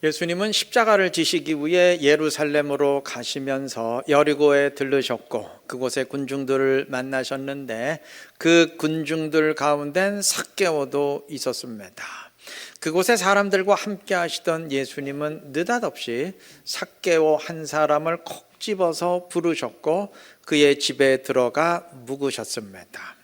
예수님은 십자가를 지시기 위해 예루살렘으로 가시면서 여리고에 들르셨고 그곳에 군중들을 만나셨는데 그 군중들 가운데 삭개오도 있었습니다. 그곳에 사람들과 함께 하시던 예수님은 느닷없이 삭개오 한 사람을 콕 집어서 부르셨고 그의 집에 들어가 묵으셨습니다.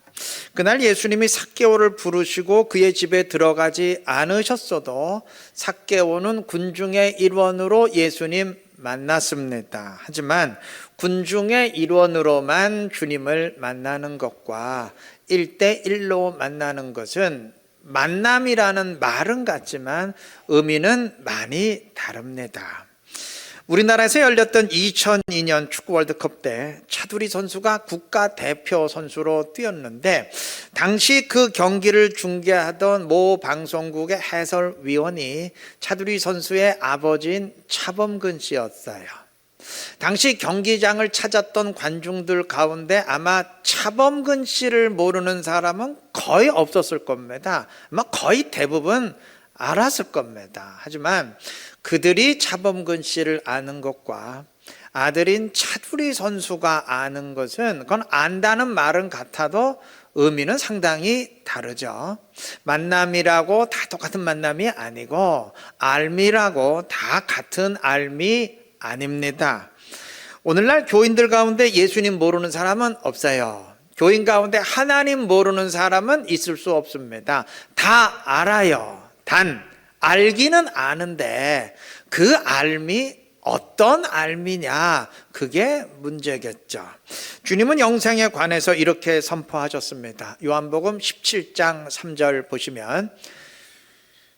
그날 예수님이 삭개오를 부르시고 그의 집에 들어가지 않으셨어도 삭개오는 군중의 일원으로 예수님 만났습니다. 하지만 군중의 일원으로만 주님을 만나는 것과 일대일로 만나는 것은 만남이라는 말은 같지만 의미는 많이 다릅니다. 우리나라에서 열렸던 2002년 축구 월드컵 때 차두리 선수가 국가 대표 선수로 뛰었는데 당시 그 경기를 중계하던 모 방송국의 해설위원이 차두리 선수의 아버지인 차범근 씨였어요. 당시 경기장을 찾았던 관중들 가운데 아마 차범근 씨를 모르는 사람은 거의 없었을 겁니다. 아마 거의 대부분 알았을 겁니다. 하지만 그들이 차범근 씨를 아는 것과 아들인 차두리 선수가 아는 것은 그건 안다는 말은 같아도 의미는 상당히 다르죠. 만남이라고 다 똑같은 만남이 아니고 알미라고 다 같은 알미 아닙니다. 오늘날 교인들 가운데 예수님 모르는 사람은 없어요. 교인 가운데 하나님 모르는 사람은 있을 수 없습니다. 다 알아요. 단 알기는 아는데 그 알미 어떤 알미냐 그게 문제겠죠. 주님은 영생에 관해서 이렇게 선포하셨습니다. 요한복음 17장 3절 보시면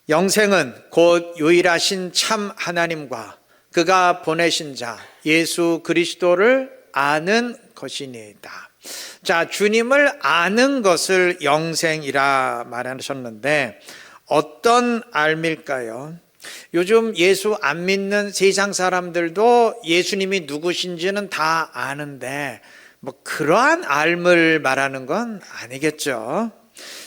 영생은 곧 유일하신 참 하나님과 그가 보내신 자 예수 그리스도를 아는 것이니이다. 자, 주님을 아는 것을 영생이라 말하셨는데 어떤 알밀까요? 요즘 예수 안 믿는 세상 사람들도 예수님이 누구신지는 다 아는데 뭐 그러한 알을 말하는 건 아니겠죠.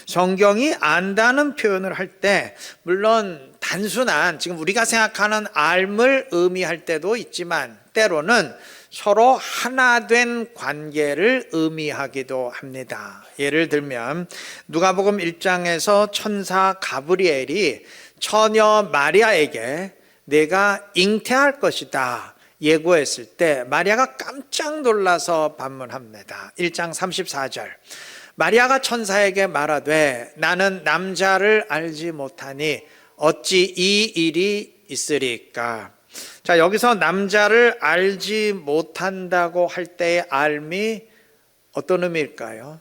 성경이 안다는 표현을 할 때 물론 단순한 지금 우리가 생각하는 알을 의미할 때도 있지만 때로는 서로 하나 된 관계를 의미하기도 합니다. 예를 들면 누가복음 1장에서 천사 가브리엘이 처녀 마리아에게 내가 잉태할 것이다 예고했을 때 마리아가 깜짝 놀라서 반문합니다. 1장 34절. 마리아가 천사에게 말하되 나는 남자를 알지 못하니 어찌 이 일이 있으리까? 자, 여기서 남자를 알지 못한다고 할 때의 알미 어떤 의미일까요?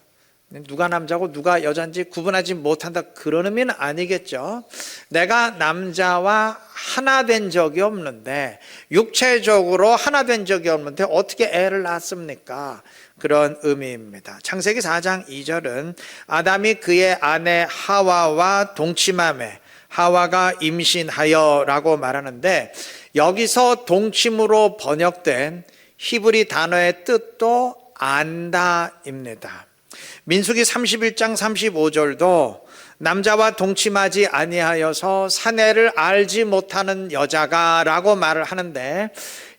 누가 남자고 누가 여자인지 구분하지 못한다 그런 의미는 아니겠죠. 내가 남자와 하나 된 적이 없는데 육체적으로 하나 된 적이 없는데 어떻게 애를 낳습니까? 그런 의미입니다. 창세기 4장 2절은 아담이 그의 아내 하와와 동침함에 하와가 임신하여라고 말하는데 여기서 동침으로 번역된 히브리 단어의 뜻도 안다입니다. 민수기 31장 35절도 남자와 동침하지 아니하여서 사내를 알지 못하는 여자가라고 말을 하는데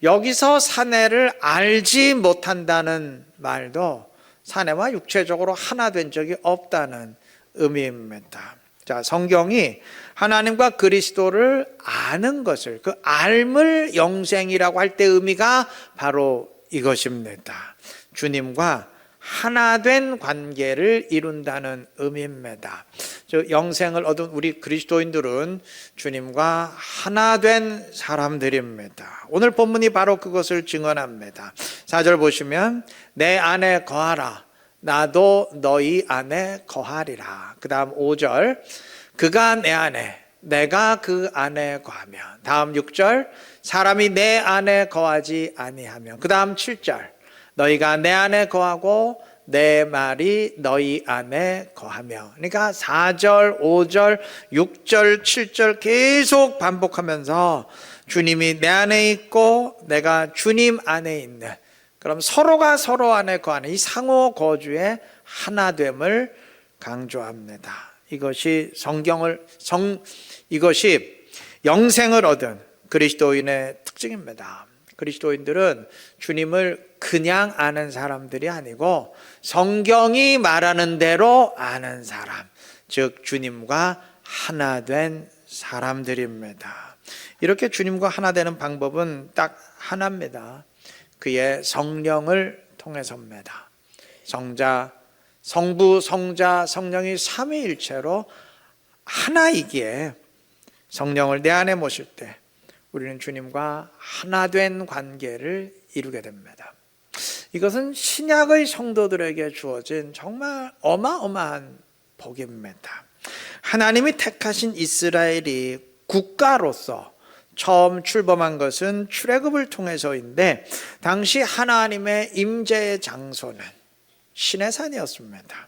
여기서 사내를 알지 못한다는 말도 사내와 육체적으로 하나 된 적이 없다는 의미입니다. 자, 성경이 하나님과 그리스도를 아는 것을 그 알물 영생이라고 할 때 의미가 바로 이것입니다. 주님과 하나 된 관계를 이룬다는 의미입니다. 저 영생을 얻은 우리 그리스도인들은 주님과 하나 된 사람들입니다. 오늘 본문이 바로 그것을 증언합니다. 4절 보시면 내 안에 거하라. 나도 너희 안에 거하리라. 그 다음 5절 그가 내 안에 내가 그 안에 거하며 다음 6절 사람이 내 안에 거하지 아니하며 그 다음 7절 너희가 내 안에 거하고 내 말이 너희 안에 거하며 그러니까 4절, 5절, 6절, 7절 계속 반복하면서 주님이 내 안에 있고 내가 주님 안에 있는 그럼 서로가 서로 안에 거하는 이 상호 거주의 하나됨을 강조합니다. 이것이 성경을 성 이것이 영생을 얻은 그리스도인의 특징입니다. 그리스도인들은 주님을 그냥 아는 사람들이 아니고 성경이 말하는 대로 아는 사람, 즉 주님과 하나 된 사람들입니다. 이렇게 주님과 하나 되는 방법은 딱 하나입니다. 그의 성령을 통해서입니다. 성자, 성부, 성자, 성령이 삼위일체로 하나이기에 성령을 내 안에 모실 때 우리는 주님과 하나 된 관계를 이루게 됩니다. 이것은 신약의 성도들에게 주어진 정말 어마어마한 복입니다. 하나님이 택하신 이스라엘이 국가로서 처음 출범한 것은 출애굽을 통해서인데 당시 하나님의 임재의 장소는 신의 산이었습니다.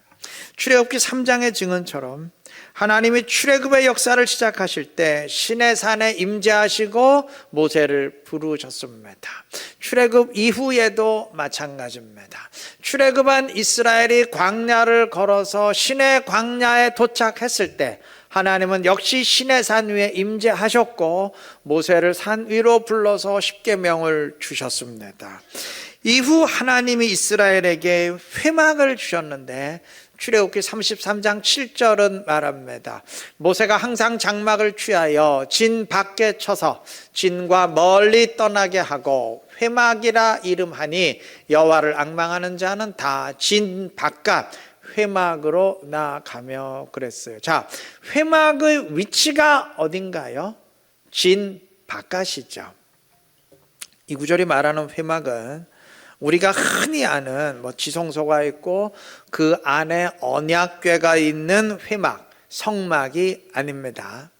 출애굽기 3장의 증언처럼 하나님이 출애굽의 역사를 시작하실 때 신의 산에 임재하시고 모세를 부르셨습니다. 출애굽 이후에도 마찬가지입니다. 출애굽한 이스라엘이 광야를 걸어서 신의 광야에 도착했을 때 하나님은 역시 신의 산 위에 임재하셨고 모세를 산 위로 불러서 십계명을 주셨습니다. 이후 하나님이 이스라엘에게 회막을 주셨는데 출애굽기 33장 7절은 말합니다. 모세가 항상 장막을 취하여 진 밖에 쳐서 진과 멀리 떠나게 하고 회막이라 이름하니 여호와를 앙망하는 자는 다 진 바깥 회막으로 나가며 그랬어요. 자, 회막의 위치가 어딘가요? 진 바깥이죠. 이 구절이 말하는 회막은 우리가 흔히 아는 뭐 지성소가 있고 그 안에 언약궤가 있는 회막, 성막이 아닙니다.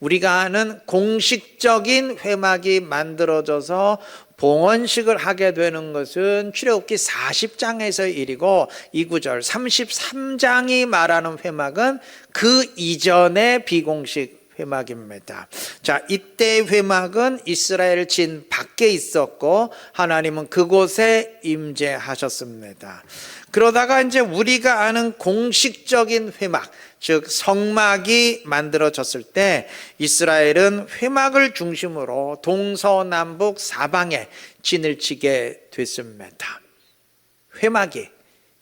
우리가 아는 공식적인 회막이 만들어져서 봉헌식을 하게 되는 것은 출애굽기 40장에서 일이고 이 구절 33장이 말하는 회막은 그 이전의 비공식 회막입니다. 자, 이때 회막은 이스라엘 진 밖에 있었고 하나님은 그곳에 임재하셨습니다. 그러다가 이제 우리가 아는 공식적인 회막, 즉 성막이 만들어졌을 때 이스라엘은 회막을 중심으로 동서남북 사방에 진을 치게 됐습니다. 회막이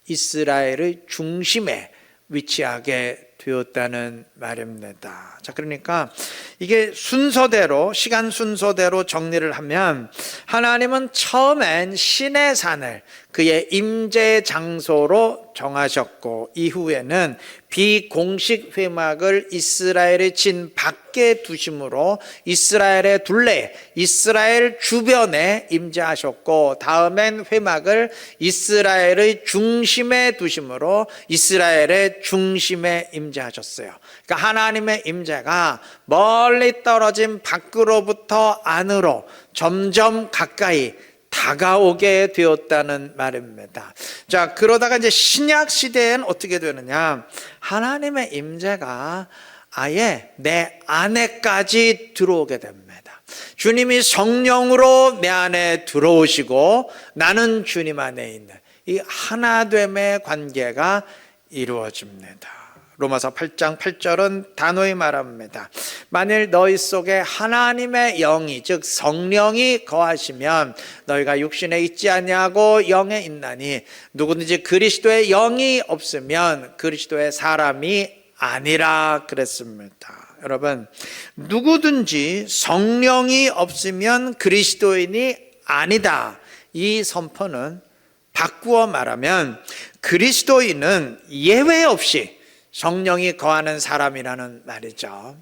이스라엘의 중심에 위치하게 되었다는 말입니다. 자, 그러니까 이게 순서대로, 시간 순서대로 정리를 하면 하나님은 처음엔 신의 산을 그의 임재 장소로 정하셨고 이후에는 비공식 회막을 이스라엘의 진 밖에 두심으로 이스라엘의 둘레, 이스라엘 주변에 임재하셨고 다음엔 회막을 이스라엘의 중심에 두심으로 이스라엘의 중심에 임재 하셨어요. 그러니까 하나님의 임재가 멀리 떨어진 밖으로부터 안으로 점점 가까이 다가오게 되었다는 말입니다. 자, 그러다가 이제 신약 시대엔 어떻게 되느냐? 하나님의 임재가 아예 내 안에까지 들어오게 됩니다. 주님이 성령으로 내 안에 들어오시고 나는 주님 안에 있는 이 하나됨의 관계가 이루어집니다. 로마서 8장 8절은 단호히 말합니다. 만일 너희 속에 하나님의 영이 즉 성령이 거하시면 너희가 육신에 있지 아니하고 영에 있나니 누구든지 그리스도의 영이 없으면 그리스도의 사람이 아니라 그랬습니다. 여러분 누구든지 성령이 없으면 그리스도인이 아니다. 이 선포는 바꾸어 말하면 그리스도인은 예외 없이 성령이 거하는 사람이라는 말이죠.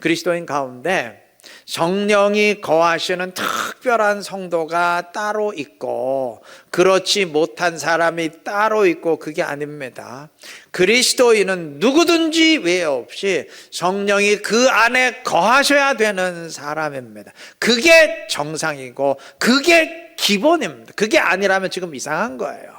그리스도인 가운데 성령이 거하시는 특별한 성도가 따로 있고 그렇지 못한 사람이 따로 있고 그게 아닙니다. 그리스도인은 누구든지 외 없이 성령이 그 안에 거하셔야 되는 사람입니다. 그게 정상이고 그게 기본입니다. 그게 아니라면 지금 이상한 거예요.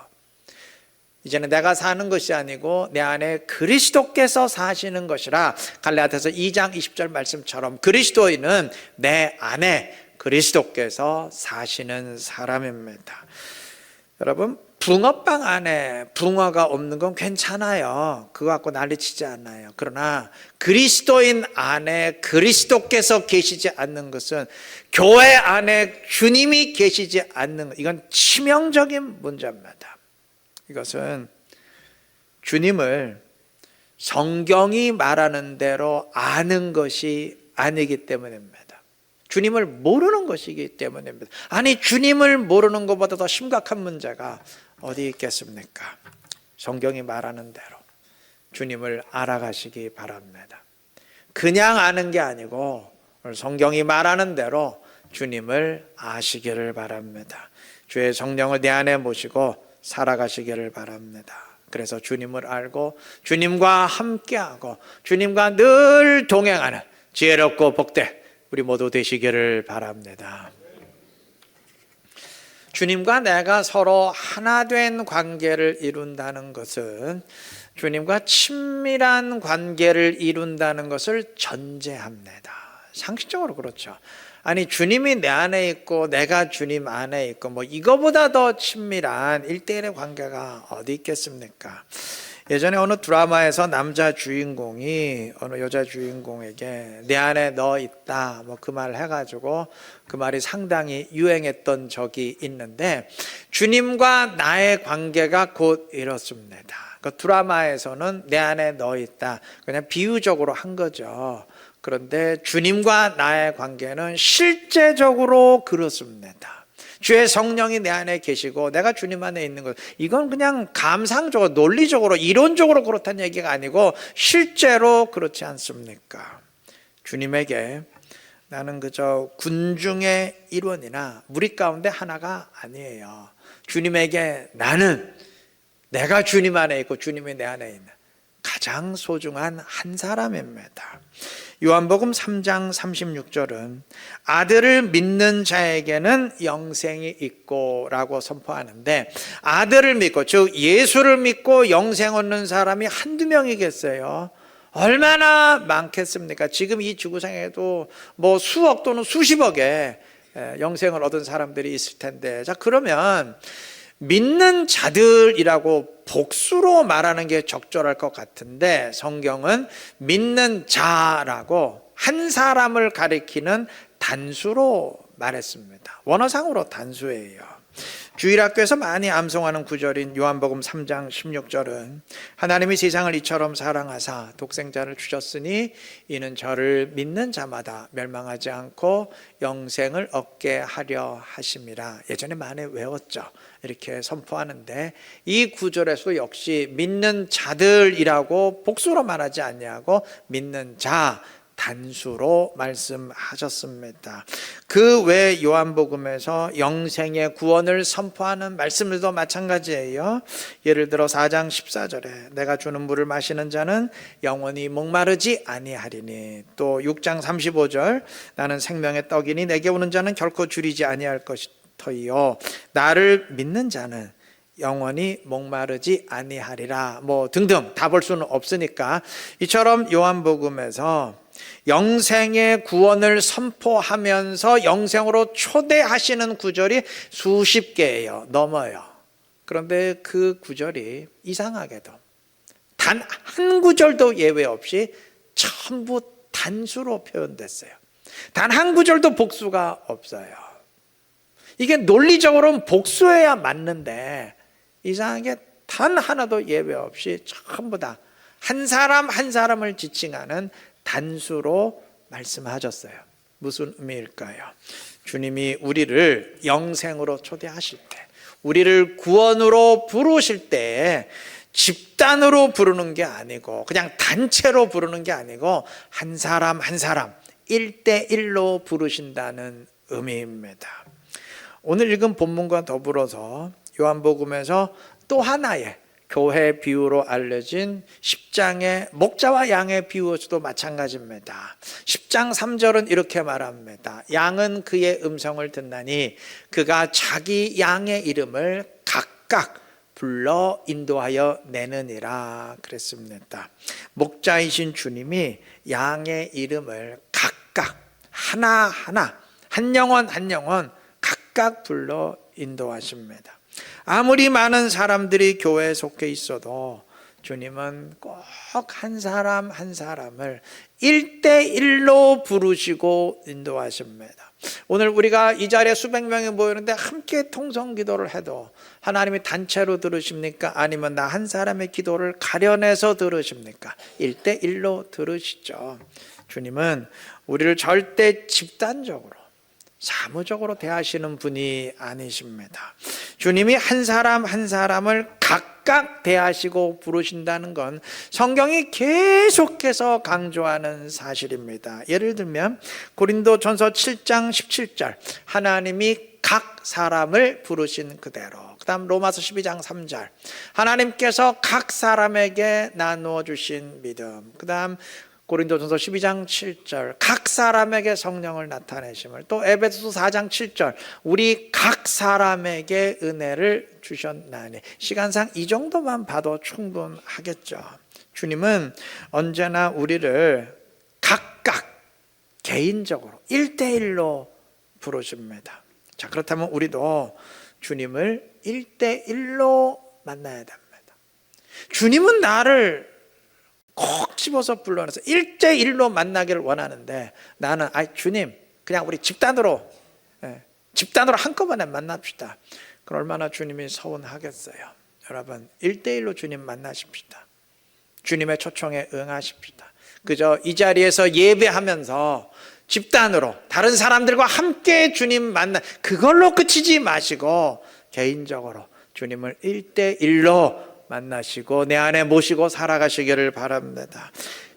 이제는 내가 사는 것이 아니고 내 안에 그리스도께서 사시는 것이라 갈라디아서 2장 20절 말씀처럼 그리스도인은 내 안에 그리스도께서 사시는 사람입니다. 여러분 붕어빵 안에 붕어가 없는 건 괜찮아요. 그거 갖고 난리치지 않아요. 그러나 그리스도인 안에 그리스도께서 계시지 않는 것은 교회 안에 주님이 계시지 않는 것, 이건 치명적인 문제입니다. 이것은 주님을 성경이 말하는 대로 아는 것이 아니기 때문입니다. 주님을 모르는 것이기 때문입니다. 아니, 주님을 모르는 것보다 더 심각한 문제가 어디 있겠습니까? 성경이 말하는 대로 주님을 알아가시기 바랍니다. 그냥 아는 게 아니고 성경이 말하는 대로 주님을 아시기를 바랍니다. 주의 성령을 내 안에 모시고 살아가시기를 바랍니다. 그래서 주님을 알고 주님과 함께하고 주님과 늘 동행하는 지혜롭고 복된 우리 모두 되시기를 바랍니다. 주님과 내가 서로 하나 된 관계를 이룬다는 것은 주님과 친밀한 관계를 이룬다는 것을 전제합니다. 상식적으로 그렇죠. 아니 주님이 내 안에 있고 내가 주님 안에 있고 뭐 이거보다 더 친밀한 일대일의 관계가 어디 있겠습니까? 예전에 어느 드라마에서 남자 주인공이 어느 여자 주인공에게 내 안에 너 있다 뭐 그 말을 해가지고 그 말이 상당히 유행했던 적이 있는데 주님과 나의 관계가 곧 이렇습니다. 그 드라마에서는 내 안에 너 있다 그냥 비유적으로 한 거죠. 그런데 주님과 나의 관계는 실제적으로 그렇습니다. 주의 성령이 내 안에 계시고 내가 주님 안에 있는 것 이건 그냥 감상적으로 논리적으로 이론적으로 그렇다는 얘기가 아니고 실제로 그렇지 않습니까? 주님에게 나는 그저 군중의 일원이나 무리 가운데 하나가 아니에요. 주님에게 나는 내가 주님 안에 있고 주님이 내 안에 있는 가장 소중한 한 사람입니다. 요한복음 3장 36절은 아들을 믿는 자에게는 영생이 있고라고 선포하는데 아들을 믿고 즉 예수를 믿고 영생 얻는 사람이 한두 명이겠어요. 얼마나 많겠습니까? 지금 이 지구상에도 뭐 수억 또는 수십억의 영생을 얻은 사람들이 있을 텐데 자 그러면 믿는 자들이라고 복수로 말하는 게 적절할 것 같은데 성경은 믿는 자라고 한 사람을 가리키는 단수로 말했습니다. 원어상으로 단수예요. 주일학교에서 많이 암송하는 구절인 요한복음 3장 16절은 하나님이 세상을 이처럼 사랑하사 독생자를 주셨으니 이는 저를 믿는 자마다 멸망하지 않고 영생을 얻게 하려 하심이라 예전에 많이 외웠죠. 이렇게 선포하는데 이 구절에서 역시 믿는 자들이라고 복수로 말하지 않냐고 믿는 자 단수로 말씀하셨습니다. 그 외 요한복음에서 영생의 구원을 선포하는 말씀들도 마찬가지예요. 예를 들어 4장 14절에 내가 주는 물을 마시는 자는 영원히 목마르지 아니하리니 또 6장 35절 나는 생명의 떡이니 내게 오는 자는 결코 줄이지 아니할 것이요 나를 믿는 자는 영원히 목마르지 아니하리라 뭐 등등 다 볼 수는 없으니까 이처럼 요한복음에서 영생의 구원을 선포하면서 영생으로 초대하시는 구절이 수십 개예요. 넘어요. 그런데 그 구절이 이상하게도 단 한 구절도 예외 없이 전부 단수로 표현됐어요. 단 한 구절도 복수가 없어요. 이게 논리적으로는 복수해야 맞는데 이상하게 단 하나도 예외 없이 전부 다 한 사람 한 사람을 지칭하는 단수로 말씀하셨어요. 무슨 의미일까요? 주님이 우리를 영생으로 초대하실 때, 우리를 구원으로 부르실 때 집단으로 부르는 게 아니고 그냥 단체로 부르는 게 아니고 한 사람 한 사람 1대1로 부르신다는 의미입니다. 오늘 읽은 본문과 더불어서 요한복음에서 또 하나의 교회 비유로 알려진 10장의 목자와 양의 비유에서도 마찬가지입니다. 10장 3절은 이렇게 말합니다. 양은 그의 음성을 듣나니 그가 자기 양의 이름을 각각 불러 인도하여 내느니라 그랬습니다. 목자이신 주님이 양의 이름을 각각 하나하나 한 영혼 한 영혼 각각 불러 인도하십니다. 아무리 많은 사람들이 교회에 속해 있어도 주님은 꼭 한 사람 한 사람을 일대일로 부르시고 인도하십니다. 오늘 우리가 이 자리에 수백 명이 모이는데 함께 통성 기도를 해도 하나님이 단체로 들으십니까? 아니면 나 한 사람의 기도를 가려내서 들으십니까? 일대일로 들으시죠. 주님은 우리를 절대 집단적으로 사무적으로 대하시는 분이 아니십니다. 주님이 한 사람 한 사람을 각각 대하시고 부르신다는 건 성경이 계속해서 강조하는 사실입니다. 예를 들면 고린도 전서 7장 17절 하나님이 각 사람을 부르신 그대로 그다음 로마서 12장 3절 하나님께서 각 사람에게 나누어 주신 믿음 그다음 고린도전서 12장 7절 각 사람에게 성령을 나타내심을 또 에베소서 4장 7절 우리 각 사람에게 은혜를 주셨나니 시간상 이 정도만 봐도 충분하겠죠. 주님은 언제나 우리를 각각 개인적으로 1대1로 부르십니다. 자, 그렇다면 우리도 주님을 1대1로 만나야 됩니다. 주님은 나를 콕 집어서 불러내서 1대1로 만나기를 원하는데 나는 아 주님 그냥 우리 집단으로 예, 집단으로 한꺼번에 만납시다. 그럼 얼마나 주님이 서운하겠어요. 여러분 1대1로 주님 만나십시다. 주님의 초청에 응하십시다. 그저 이 자리에서 예배하면서 집단으로 다른 사람들과 함께 주님 만나 그걸로 끝이지 마시고 개인적으로 주님을 1대1로 만나시고 내 안에 모시고 살아가시기를 바랍니다.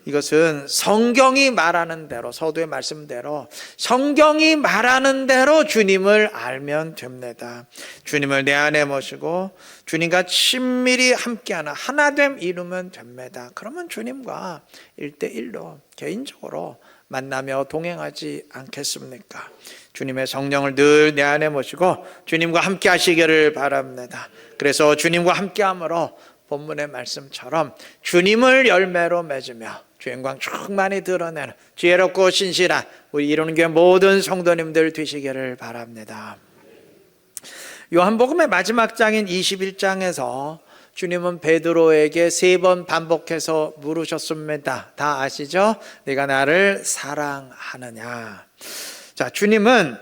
이것은 성경이 말하는 대로 서두의 말씀대로 성경이 말하는 대로 주님을 알면 됩니다. 주님을 내 안에 모시고 주님과 친밀히 함께하는 하나됨 이루면 됩니다. 그러면 주님과 일대일로 개인적으로 만나며 동행하지 않겠습니까? 주님의 성령을 늘 내 안에 모시고 주님과 함께 하시기를 바랍니다. 그래서 주님과 함께 함으로 본문의 말씀처럼 주님을 열매로 맺으며 주행광 충만히 드러내는 지혜롭고 신실한 우리 이루는 교회 모든 성도님들 되시기를 바랍니다. 요한복음의 마지막 장인 21장에서 주님은 베드로에게 세 번 반복해서 물으셨습니다. 다 아시죠? 네가 나를 사랑하느냐? 자, 주님은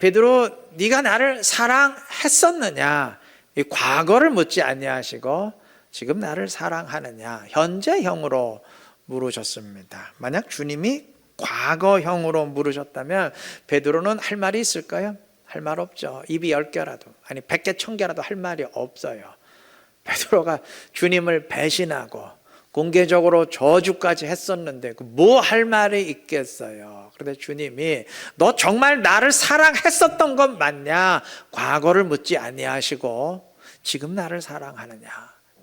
베드로 네가 나를 사랑했었느냐? 이 과거를 묻지 아니하시고 지금 나를 사랑하느냐? 현재형으로 물으셨습니다. 만약 주님이 과거형으로 물으셨다면 베드로는 할 말이 있을까요? 할 말 없죠. 입이 열 개라도 아니 백 개, 천 개라도 할 말이 없어요. 베드로가 주님을 배신하고 공개적으로 저주까지 했었는데 뭐 할 말이 있겠어요. 그런데 주님이 너 정말 나를 사랑했었던 건 맞냐? 과거를 묻지 아니하시고 지금 나를 사랑하느냐?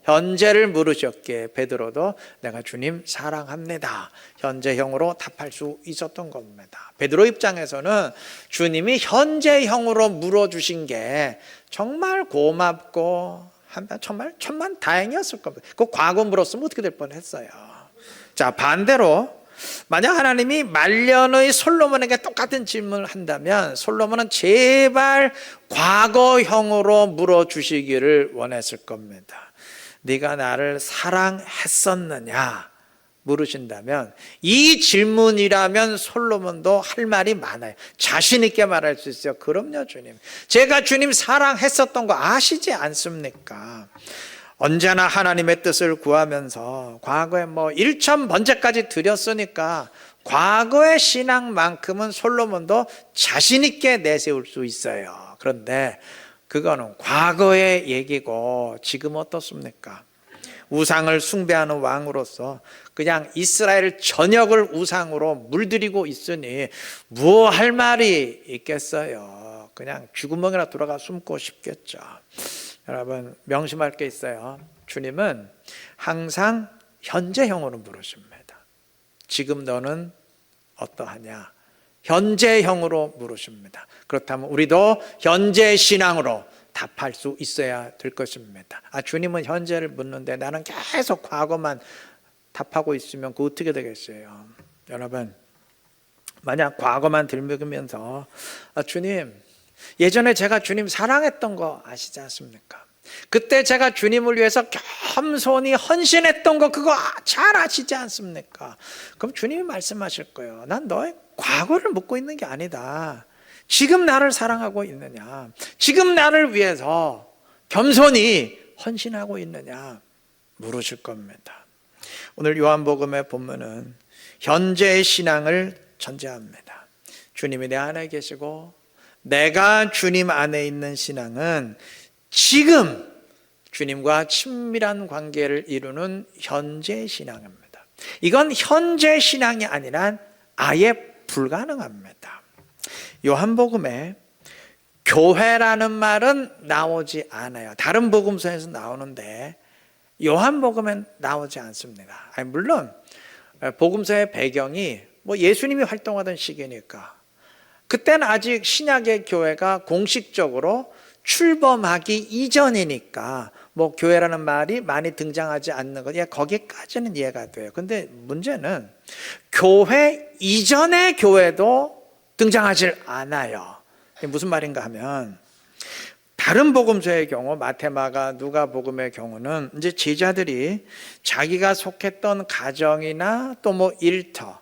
현재를 물으셨기에 베드로도 내가 주님 사랑합니다. 현재형으로 답할 수 있었던 겁니다. 베드로 입장에서는 주님이 현재형으로 물어주신 게 정말 고맙고 정말 천만 다행이었을 겁니다. 그 과거 물었으면 어떻게 될 뻔했어요. 자 반대로 만약 하나님이 말년의 솔로몬에게 똑같은 질문을 한다면 솔로몬은 제발 과거형으로 물어주시기를 원했을 겁니다. 네가 나를 사랑했었느냐 물으신다면 이 질문이라면 솔로몬도 할 말이 많아요. 자신 있게 말할 수 있어요. 그럼요, 주님. 제가 주님 사랑했었던 거 아시지 않습니까? 언제나 하나님의 뜻을 구하면서 과거에 뭐 1천 번째까지 드렸으니까 과거의 신앙만큼은 솔로몬도 자신 있게 내세울 수 있어요. 그런데 그거는 과거의 얘기고 지금 어떻습니까? 우상을 숭배하는 왕으로서 그냥 이스라엘 전역을 우상으로 물들이고 있으니 뭐 할 말이 있겠어요. 그냥 쥐구멍이나 들어가 숨고 싶겠죠. 여러분 명심할 게 있어요. 주님은 항상 현재형으로 물으십니다. 지금 너는 어떠하냐? 현재형으로 물으십니다. 그렇다면 우리도 현재 신앙으로 답할 수 있어야 될 것입니다. 아, 주님은 현재를 묻는데 나는 계속 과거만 답하고 있으면 그 어떻게 되겠어요? 여러분, 만약 과거만 들먹으면서 아, 주님, 예전에 제가 주님 사랑했던 거 아시지 않습니까? 그때 제가 주님을 위해서 겸손히 헌신했던 거 그거 잘 아시지 않습니까? 그럼 주님이 말씀하실 거예요. 난 너의 과거를 묻고 있는 게 아니다. 지금 나를 사랑하고 있느냐? 지금 나를 위해서 겸손히 헌신하고 있느냐? 물으실 겁니다. 오늘 요한복음의 본문은 현재의 신앙을 전제합니다. 주님이 내 안에 계시고 내가 주님 안에 있는 신앙은 지금 주님과 친밀한 관계를 이루는 현재 신앙입니다. 이건 현재 신앙이 아니라 아예 불가능합니다. 요한복음에 교회라는 말은 나오지 않아요. 다른 복음서에서 나오는데 요한복음엔 나오지 않습니다. 아니, 물론 복음서의 배경이 뭐 예수님이 활동하던 시기니까 그때는 아직 신약의 교회가 공식적으로 출범하기 이전이니까 뭐 교회라는 말이 많이 등장하지 않는 것, 예, 거기까지는 이해가 돼요. 근데 문제는 교회 이전의 교회도 등장하질 않아요. 무슨 말인가 하면 다른 복음서의 경우 마테마가 누가 복음의 경우는 이제 제자들이 자기가 속했던 가정이나 또 뭐 일터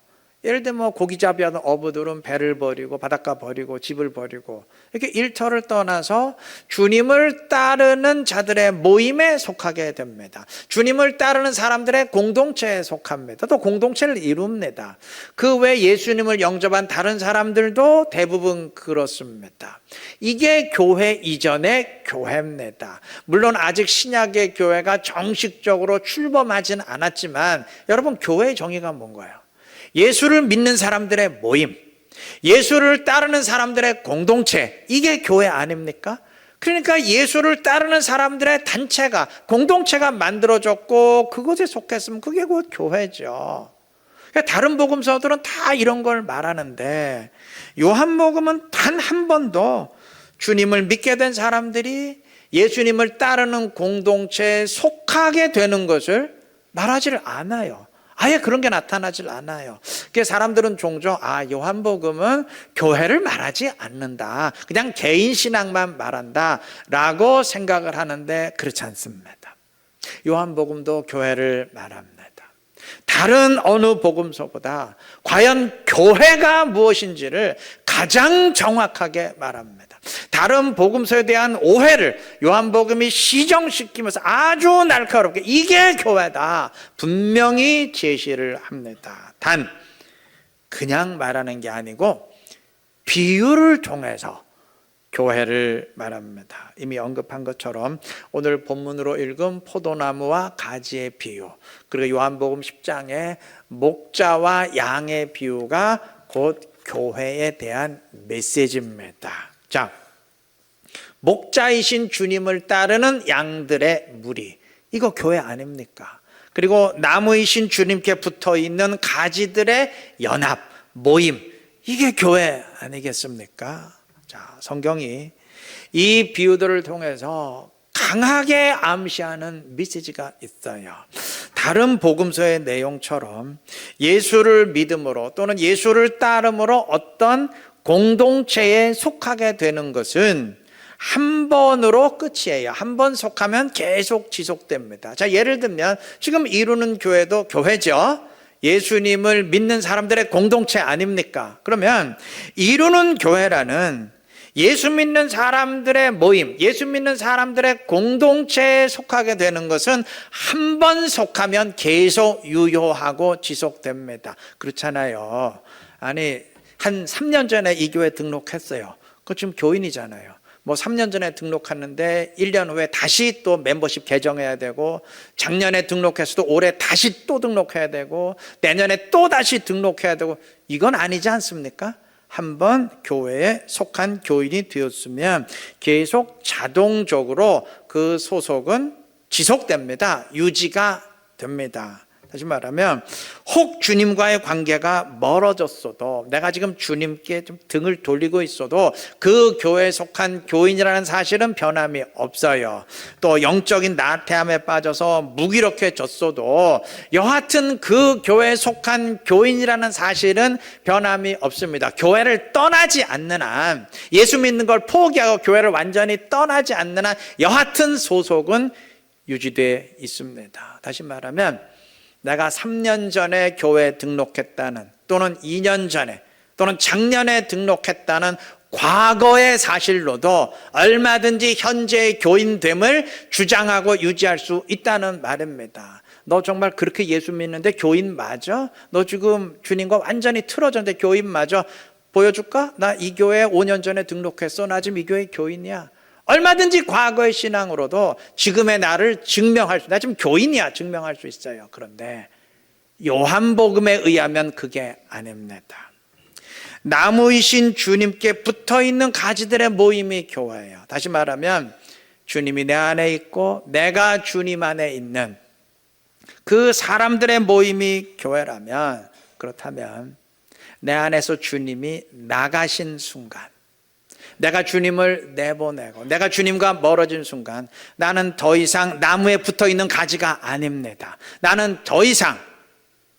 예를 들면 뭐 고기잡이 하는 어부들은 배를 버리고 바닷가 버리고 집을 버리고 이렇게 일터를 떠나서 주님을 따르는 자들의 모임에 속하게 됩니다. 주님을 따르는 사람들의 공동체에 속합니다. 또 공동체를 이룹니다. 그 외 예수님을 영접한 다른 사람들도 대부분 그렇습니다. 이게 교회 이전의 교회입니다. 물론 아직 신약의 교회가 정식적으로 출범하진 않았지만 여러분 교회의 정의가 뭔가요? 예수를 믿는 사람들의 모임, 예수를 따르는 사람들의 공동체, 이게 교회 아닙니까? 그러니까 예수를 따르는 사람들의 단체가, 공동체가 만들어졌고, 그것에 속했으면 그게 곧 교회죠. 그러니까 다른 복음서들은 다 이런 걸 말하는데, 요한복음은 단 한 번도 주님을 믿게 된 사람들이 예수님을 따르는 공동체에 속하게 되는 것을 말하지를 않아요. 아예 그런 게 나타나질 않아요. 그 사람들은 종종 아 요한복음은 교회를 말하지 않는다. 그냥 개인 신앙만 말한다라고 생각을 하는데 그렇지 않습니다. 요한복음도 교회를 말합니다. 다른 어느 복음서보다 과연 교회가 무엇인지를 가장 정확하게 말합니다. 다른 복음서에 대한 오해를 요한복음이 시정시키면서 아주 날카롭게 이게 교회다 분명히 제시를 합니다. 단 그냥 말하는 게 아니고 비유를 통해서 교회를 말합니다. 이미 언급한 것처럼 오늘 본문으로 읽은 포도나무와 가지의 비유, 그리고 요한복음 10장의 목자와 양의 비유가 곧 교회에 대한 메시지입니다. 자, 목자이신 주님을 따르는 양들의 무리. 이거 교회 아닙니까? 그리고 나무이신 주님께 붙어 있는 가지들의 연합, 모임. 이게 교회 아니겠습니까? 자, 성경이 이 비유들을 통해서 강하게 암시하는 메시지가 있어요. 다른 복음서의 내용처럼 예수를 믿음으로 또는 예수를 따름으로 어떤 공동체에 속하게 되는 것은 한 번으로 끝이에요. 한 번 속하면 계속 지속됩니다. 자, 예를 들면 지금 이루는 교회도 교회죠. 예수님을 믿는 사람들의 공동체 아닙니까? 그러면 이루는 교회라는 예수 믿는 사람들의 모임, 예수 믿는 사람들의 공동체에 속하게 되는 것은 한 번 속하면 계속 유효하고 지속됩니다. 그렇잖아요. 아니, 한 3년 전에 이 교회 등록했어요. 그 지금 교인이잖아요. 뭐 3년 전에 등록했는데 1년 후에 다시 또 멤버십 개정해야 되고 작년에 등록했어도 올해 다시 또 등록해야 되고 내년에 또 다시 등록해야 되고 이건 아니지 않습니까? 한번 교회에 속한 교인이 되었으면 계속 자동적으로 그 소속은 지속됩니다. 유지가 됩니다. 다시 말하면 혹 주님과의 관계가 멀어졌어도 내가 지금 주님께 좀 등을 돌리고 있어도 그 교회에 속한 교인이라는 사실은 변함이 없어요. 또 영적인 나태함에 빠져서 무기력해졌어도 여하튼 그 교회에 속한 교인이라는 사실은 변함이 없습니다. 교회를 떠나지 않는 한 예수 믿는 걸 포기하고 교회를 완전히 떠나지 않는 한 여하튼 소속은 유지되어 있습니다. 다시 말하면 내가 3년 전에 교회에 등록했다는 또는 2년 전에 또는 작년에 등록했다는 과거의 사실로도 얼마든지 현재의 교인됨을 주장하고 유지할 수 있다는 말입니다. 너 정말 그렇게 예수 믿는데 교인 맞아? 너 지금 주님과 완전히 틀어졌는데 교인 맞아? 보여줄까? 나 이 교회에 5년 전에 등록했어. 나 지금 이 교회 교인이야. 얼마든지 과거의 신앙으로도 지금의 나를 증명할 수, 나 지금 교인이야 증명할 수 있어요. 그런데 요한복음에 의하면 그게 아닙니다. 나무이신 주님께 붙어 있는 가지들의 모임이 교회예요. 다시 말하면 주님이 내 안에 있고 내가 주님 안에 있는 그 사람들의 모임이 교회라면 그렇다면 내 안에서 주님이 나가신 순간 내가 주님을 내보내고 내가 주님과 멀어진 순간 나는 더 이상 나무에 붙어 있는 가지가 아닙니다. 나는 더 이상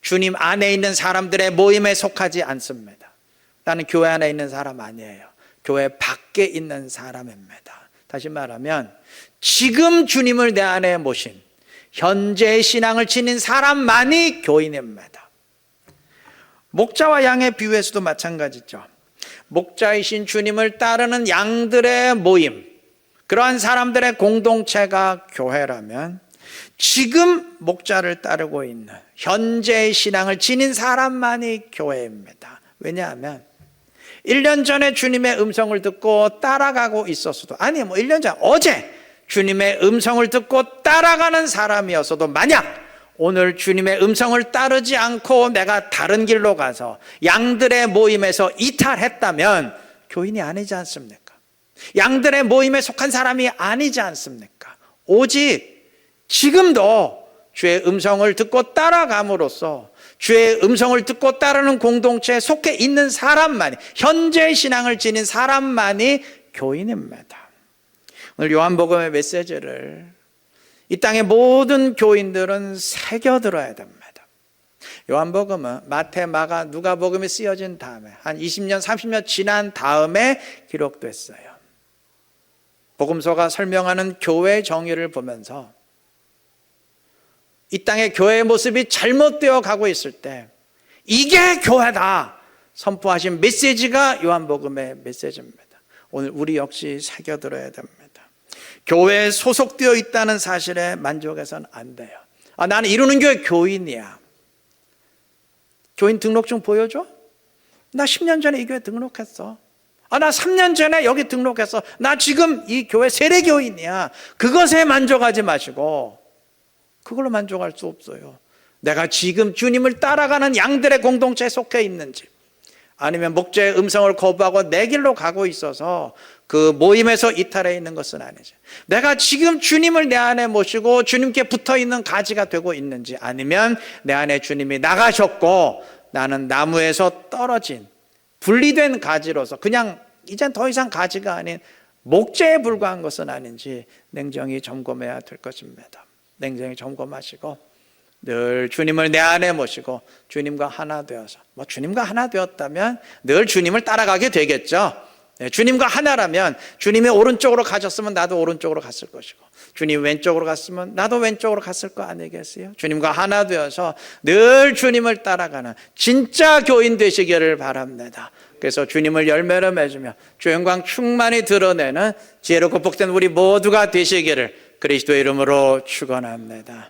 주님 안에 있는 사람들의 모임에 속하지 않습니다. 나는 교회 안에 있는 사람 아니에요. 교회 밖에 있는 사람입니다. 다시 말하면 지금 주님을 내 안에 모신 현재의 신앙을 지닌 사람만이 교인입니다. 목자와 양의 비유에서도 마찬가지죠. 목자이신 주님을 따르는 양들의 모임, 그러한 사람들의 공동체가 교회라면 지금 목자를 따르고 있는 현재의 신앙을 지닌 사람만이 교회입니다. 왜냐하면 1년 전에 주님의 음성을 듣고 따라가고 있었어도 아니 뭐 1년 전 어제 주님의 음성을 듣고 따라가는 사람이었어도 만약 오늘 주님의 음성을 따르지 않고 내가 다른 길로 가서 양들의 모임에서 이탈했다면 교인이 아니지 않습니까? 양들의 모임에 속한 사람이 아니지 않습니까? 오직 지금도 주의 음성을 듣고 따라감으로써 주의 음성을 듣고 따르는 공동체에 속해 있는 사람만이 현재 신앙을 지닌 사람만이 교인입니다. 오늘 요한복음의 메시지를 이 땅의 모든 교인들은 새겨 들어야 됩니다. 요한복음은 마태, 마가, 누가복음이 쓰여진 다음에 한 20년, 30년 지난 다음에 기록됐어요. 복음서가 설명하는 교회 정의를 보면서 이 땅의 교회의 모습이 잘못되어 가고 있을 때 이게 교회다 선포하신 메시지가 요한복음의 메시지입니다. 오늘 우리 역시 새겨 들어야 됩니다. 교회에 소속되어 있다는 사실에 만족해서는 안 돼요. 아, 나는 이루는 교회 교인이야. 교인 등록증 보여줘? 나 10년 전에 이 교회 등록했어. 아, 나 3년 전에 여기 등록했어. 나 지금 이 교회 세례교인이야. 그것에 만족하지 마시고, 그걸로 만족할 수 없어요. 내가 지금 주님을 따라가는 양들의 공동체에 속해 있는지, 아니면 목자의 음성을 거부하고 내 길로 가고 있어서 그 모임에서 이탈해 있는 것은 아니죠. 내가 지금 주님을 내 안에 모시고 주님께 붙어 있는 가지가 되고 있는지 아니면 내 안에 주님이 나가셨고 나는 나무에서 떨어진 분리된 가지로서 그냥 이젠 더 이상 가지가 아닌 목재에 불과한 것은 아닌지 냉정히 점검해야 될 것입니다. 냉정히 점검하시고 늘 주님을 내 안에 모시고 주님과 하나 되어서 뭐 주님과 하나 되었다면 늘 주님을 따라가게 되겠죠. 네, 주님과 하나라면 주님의 오른쪽으로 가셨으면 나도 오른쪽으로 갔을 것이고 주님 왼쪽으로 갔으면 나도 왼쪽으로 갔을 거 아니겠어요? 주님과 하나 되어서 늘 주님을 따라가는 진짜 교인 되시기를 바랍니다. 그래서 주님을 열매로 맺으며 주 영광 충만히 드러내는 지혜롭고 복된 우리 모두가 되시기를 그리스도의 이름으로 축원합니다.